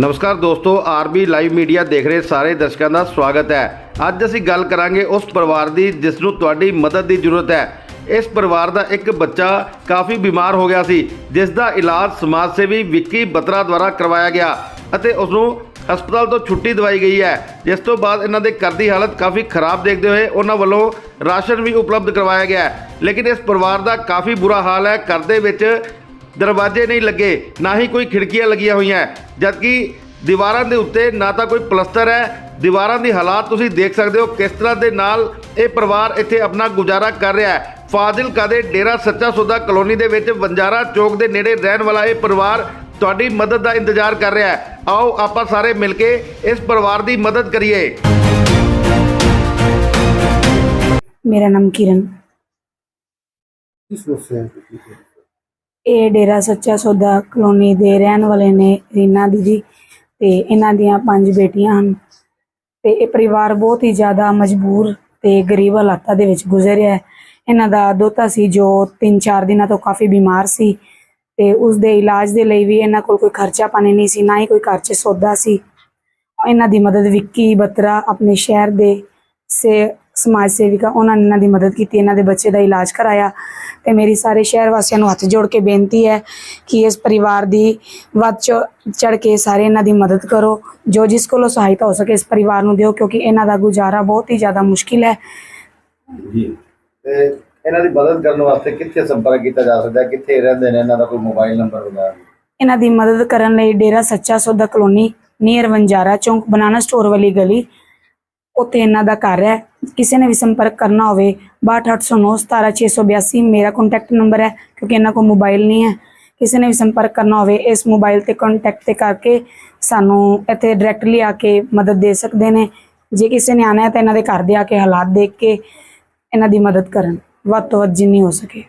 ਨਮਸਕਾਰ ਦੋਸਤੋ, RB live media ਦੇਖ ਰਹੇ ਸਾਰੇ ਦਰਸ਼ਕਾਂ ਦਾ ਸਵਾਗਤ ਹੈ। ਅੱਜ ਅਸੀਂ ਗੱਲ ਕਰਾਂਗੇ ਉਸ ਪਰਿਵਾਰ ਦੀ ਜਿਸ ਨੂੰ ਤੁਹਾਡੀ ਮਦਦ ਦੀ ਜ਼ਰੂਰਤ ਹੈ। ਇਸ ਪਰਿਵਾਰ ਦਾ ਇੱਕ ਬੱਚਾ ਕਾਫੀ ਬਿਮਾਰ ਹੋ ਗਿਆ ਸੀ, ਜਿਸ ਦਾ ਇਲਾਜ ਸਮਾਜ ਸੇਵੀ ਵਿੱਕੀ ਬਤਰਾ ਦੁਆਰਾ ਕਰਵਾਇਆ ਗਿਆ ਅਤੇ ਉਸ ਨੂੰ ਹਸਪਤਾਲ ਤੋਂ ਛੁੱਟੀ ਦਵਾਈ ਗਈ ਹੈ। ਜਿਸ ਤੋਂ ਬਾਅਦ ਇਹਨਾਂ ਦੇ ਘਰ ਦੀ ਹਾਲਤ ਕਾਫੀ ਖਰਾਬ ਦੇਖਦੇ ਹੋਏ ਉਹਨਾਂ ਵੱਲੋਂ ਰਾਸ਼ਨ ਵੀ ਉਪਲਬਧ ਕਰਵਾਇਆ ਗਿਆ ਲੇਕਿਨ ਇਸ ਪਰਿਵਾਰ ਦਾ ਕਾਫੀ ਬੁਰਾ ਹਾਲ ਹੈ। ਘਰ ਦੇ ਵਿੱਚ ਦਰਵਾਜ਼ੇ ਨਹੀਂ ਲੱਗੇ ਨਾ ਹੀ ਕੋਈ ਖਿੜਕੀਆਂ ਲੱਗੀਆਂ ਹੋਈਆਂ। ਜਦਕਿ ਦੀਵਾਰਾਂ ਦੇ ਉੱਤੇ ਨਾ ਤਾਂ ਕੋਈ ਪਲਸਤਰ ਹੈ ਦੀਵਾਰਾਂ ਦੀ ਹਾਲਾਤ ਤੁਸੀਂ ਦੇਖ ਸਕਦੇ ਹੋ ਕਿਸ ਤਰ੍ਹਾਂ ਦੇ ਨਾਲ ਇਹ ਪਰਿਵਾਰ ਇੱਥੇ ਆਪਣਾ ਗੁਜ਼ਾਰਾ ਕਰ ਰਿਹਾ ਹੈ। ਫਾਜ਼ਿਲਕਾ ਦੇ ਡੇਰਾ ਸੱਚਾ ਸੌਦਾ ਕਲੋਨੀ ਦੇ ਵਿੱਚ ਵੰਜਾਰਾ ਚੌਕ ਦੇ ਨੇੜੇ ਰਹਿਣ ਵਾਲਾ ਇਹ ਪਰਿਵਾਰ ਤੁਹਾਡੀ ਮਦਦ ਦਾ ਇੰਤਜ਼ਾਰ ਕਰ ਰਿਹਾ ਹੈ। ਆਓ ਆਪਾਂ ਸਾਰੇ ਮਿਲ ਕੇ ਇਸ ਪਰਿਵਾਰ ਦੀ ਮਦਦ ਕਰੀਏ। ਮੇਰਾ ਨਾਮ ਕਿਰਨ। ਕੀ ਸਮੱਸਿਆ ਹੈ? ਇਹ ਡੇਰਾ ਸੱਚਾ ਸੌਦਾ ਕਲੋਨੀ ਦੇ ਰਹਿਣ ਵਾਲੇ ਨੇ ਰੀਨਾ ਦੀਦੀ ਤੇ ਇਹਨਾਂ ਦੀਆਂ ਪੰਜ ਬੇਟੀਆਂ ਹਨ। ਤੇ ਇਹ ਪਰਿਵਾਰ ਬਹੁਤ ਹੀ ਜ਼ਿਆਦਾ ਮਜਬੂਰ ਤੇ ਗਰੀਬ ਹਾਲਾਤਾਂ ਦੇ ਵਿੱਚ ਗੁਜ਼ਰਿਆ ਹੈ। ਇਹਨਾਂ ਦਾ ਦੋਤਾ ਸੀ ਜੋ 3-4 ਦਿਨਾਂ ਤੋਂ ਕਾਫੀ ਬਿਮਾਰ ਸੀ ਤੇ ਉਸ ਦੇ ਇਲਾਜ ਦੇ ਲਈ ਵੀ ਇਹਨਾਂ ਕੋਲ ਕੋਈ ਖਰਚਾ ਪਾਣੀ ਨਹੀਂ ਸੀ, ਨਾ ਹੀ ਕੋਈ ਘਰ 'ਚ ਸੌਦਾ ਸੀ। ਇਹਨਾਂ ਦੀ ਮਦਦ ਵਿੱਕੀ ਬਤਰਾ ਆਪਣੇ ਸ਼ਹਿਰ ਦੇ ਸੇ ਸਮਾਜ ਸੇਵਿਕਾ ਉਹਨਾਂ ਨੇ ਇਹਨਾਂ ਦੀ ਮਦਦ ਕੀਤੀ ਇਹਨਾਂ ਦੇ ਬੱਚੇ ਦਾ ਇਲਾਜ ਕਰਾਇਆ ਤੇ ਮੇਰੀ ਸਾਰੇ ਸ਼ਹਿਰ ਵਾਸੀਆਂ ਨੂੰ ਹੱਥ ਜੋੜ ਕੇ ਬੇਨਤੀ ਹੈ ਕਿ ਇਸ ਪਰਿਵਾਰ ਦੀ ਵੱਧ ਚੜ ਕੇ ਸਾਰੇ ਇਹਨਾਂ ਦੀ ਮਦਦ ਕਰੋ ਜੋ ਜਿਸ ਕੋਲੋਂ ਸਹਾਇਤਾ ਹੋ ਸਕੇ ਇਸ ਪਰਿਵਾਰ ਨੂੰ ਦਿਓ ਕਿਉਂਕਿ ਇਹਨਾਂ ਦਾ ਗੁਜ਼ਾਰਾ ਬਹੁਤ ਹੀ ਜ਼ਿਆਦਾ ਮੁਸ਼ਕਿਲ ਹੈ। ਜੀ। ਤੇ ਇਹਨਾਂ ਦੀ ਮਦਦ ਕਰਨ ਵਾਸਤੇ ਕਿੱਥੇ ਸੰਪਰਕ ਕੀਤਾ ਜਾ ਸਕਦਾ ਹੈ? ਕਿੱਥੇ ਰਹਿੰਦੇ ਨੇ? ਇਹਨਾਂ ਦਾ ਕੋਈ ਮੋਬਾਈਲ ਨੰਬਰ ਵਗੈਰਾ? ਇਹਨਾਂ ਦੀ ਮਦਦ ਕਰਨ ਲਈ ਡੇਰਾ ਸੱਚਾ ਸੌਦਾ ਕਲੋਨੀ ਨੀਅਰ ਵੰਜਾਰਾ ਚੌਂਕ ਬਨਾਨਾ ਸਟੋਰ ਵਾਲੀ ਗਲੀ ਉੱਥੇ ਇਹਨਾਂ ਦਾ ਘਰ ਹੈ। ਕਿਸੇ ਨੇ ਵੀ ਸੰਪਰਕ ਕਰਨਾ ਹੋਵੇ 62809 17682 ਮੇਰਾ ਕੰਟੈਕਟ ਨੰਬਰ ਹੈ, ਕਿਉਂਕਿ ਇਹਨਾਂ ਕੋਲ ਮੋਬਾਈਲ ਨਹੀਂ ਹੈ। ਕਿਸੇ ਨੇ ਵੀ ਸੰਪਰਕ ਕਰਨਾ ਹੋਵੇ, ਇਸ ਮੋਬਾਈਲ ਤੇ ਕੰਟੈਕਟ ਤੇ ਕਰਕੇ ਸਾਨੂੰ ਇੱਥੇ ਡਾਇਰੈਕਟਲੀ ਆ ਕੇ ਮਦਦ ਦੇ ਸਕਦੇ ਨੇ। ਜੇ ਕਿਸੇ ਨੇ ਆਣਾ ਹੈ ਤਾਂ ਇਹਨਾਂ ਦੇ ਘਰ ਦੇ ਆ ਕੇ ਹਾਲਾਤ ਦੇਖ ਕੇ ਇਹਨਾਂ ਦੀ ਮਦਦ ਕਰਨ, ਵੱਧ ਤੋਂ ਵੱਧ ਜਿੰਨੀ ਹੋ ਸਕੇ।